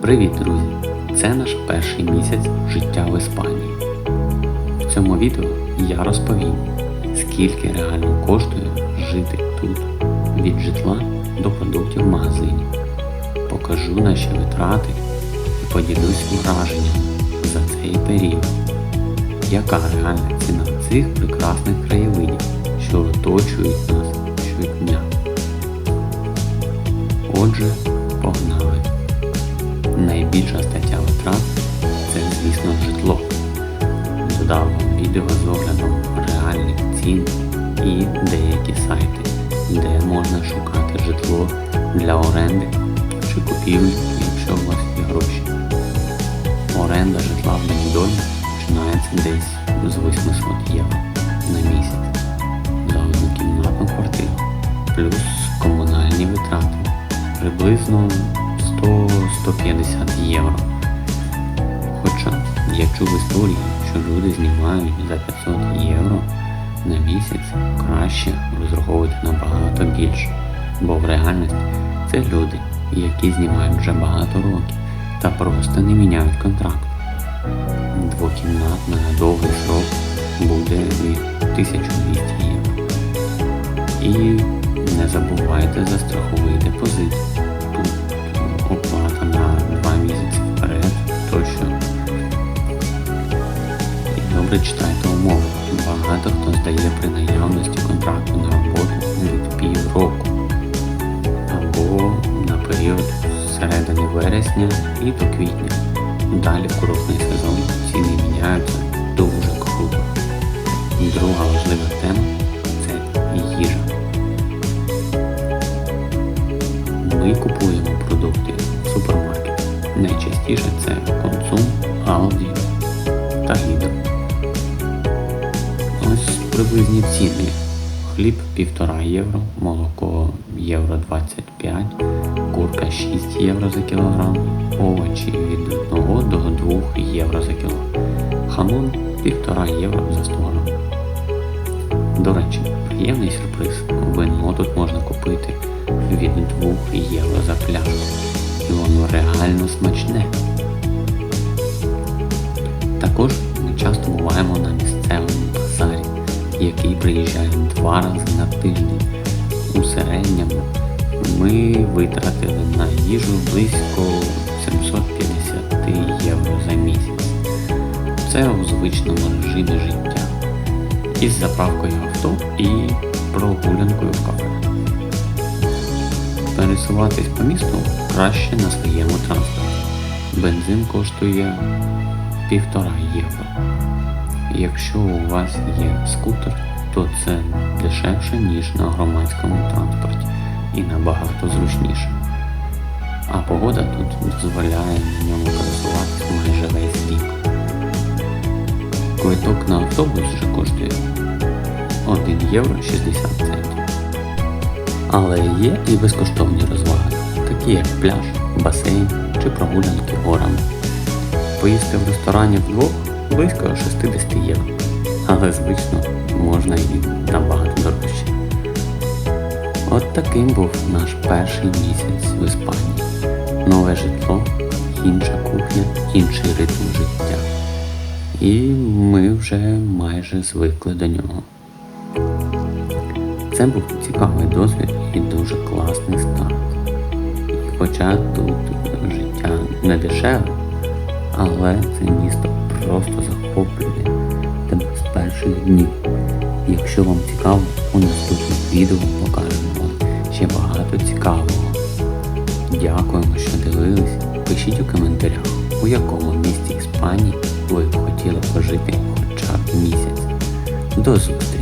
Привіт, друзі! Це наш перший місяць життя в Іспанії. В цьому відео я розповім, скільки реально коштує жити тут від житла до продуктів в магазині. Покажу наші витрати і поділюсь враженням за цей період. Яка реальна ціна цих прекрасних краєвидів, що оточують нас щодня? Отже, погнали! Найбільша стаття витрат це, звісно, житло. Додав відео з оглядом реальних цін і деякі сайти, де можна шукати житло для оренди чи купівлі, якщо у вас є гроші. Оренда житла в Бенідолі починається десь з 800 євро на місяць за одну кімнатну квартиру, плюс комунальні витрати приблизно 100-150 євро. Хоча я чув історії, що люди знімають за 500 євро на місяць краще розраховувати набагато більше, бо в реальності це люди, які знімають вже багато років та просто не міняють контракт. Двокімнатна на довгий срок буде від 1200 євро. І не забувайте за страховий депозит. І добре читайте умови. Багато хто здає при наявності контракту на роботу від півроку або на період з середини вересня і до квітня. Далі в курортний сезон ціни міняються дуже круто. Друга важлива тема це їжа. Ми купуємо продукти в супермаркеті. Найчастіше це консум, Алді та Lidl. Приблизні ціни. Хліб 1,5 євро, молоко євро 25, курка 6 євро за кілограм, овочі від 1 до 2 євро за кіло. Хамон 1,5 євро за 100 грам. До речі, приємний сюрприз. Вино тут можна купити від 2 євро за пляшку. І воно реально смачне. Також ми часто буваємо на місцевому який приїжджає два рази на тиждень. У середньому ми витратили на їжу близько 750 євро за місяць. Це у звичному режимі життя. Із заправкою авто і прогулянкою в кафе. Пересуватись по місту краще на своєму транспорті. Бензин коштує півтора євро. Якщо у вас є скутер, то це дешевше, ніж на громадському транспорті і набагато зручніше. А погода тут дозволяє на ньому пересуватися майже весь рік. Квиток на автобус вже коштує 1 євро 60 центів. Але є і безкоштовні розваги, такі як пляж, басейн чи прогулянки горами. Поїсти в ресторані вдвох близько 60 євро, але звично можна і набагато дорожче. От таким був наш перший місяць в Іспанії. Нове житло, інша кухня, інший ритм життя. І ми вже майже звикли до нього. Це був цікавий досвід і дуже класний старт. Хоча тут життя не дешеве, але це місто просто захоплює тебе з перших днів. Якщо вам цікаво, у наступних відео покажемо вам ще багато цікавого. Дякуємо, що дивились. Пишіть у коментарях, у якому місті Іспанії ви б хотіли пожити хоча б місяць. До зустрічі!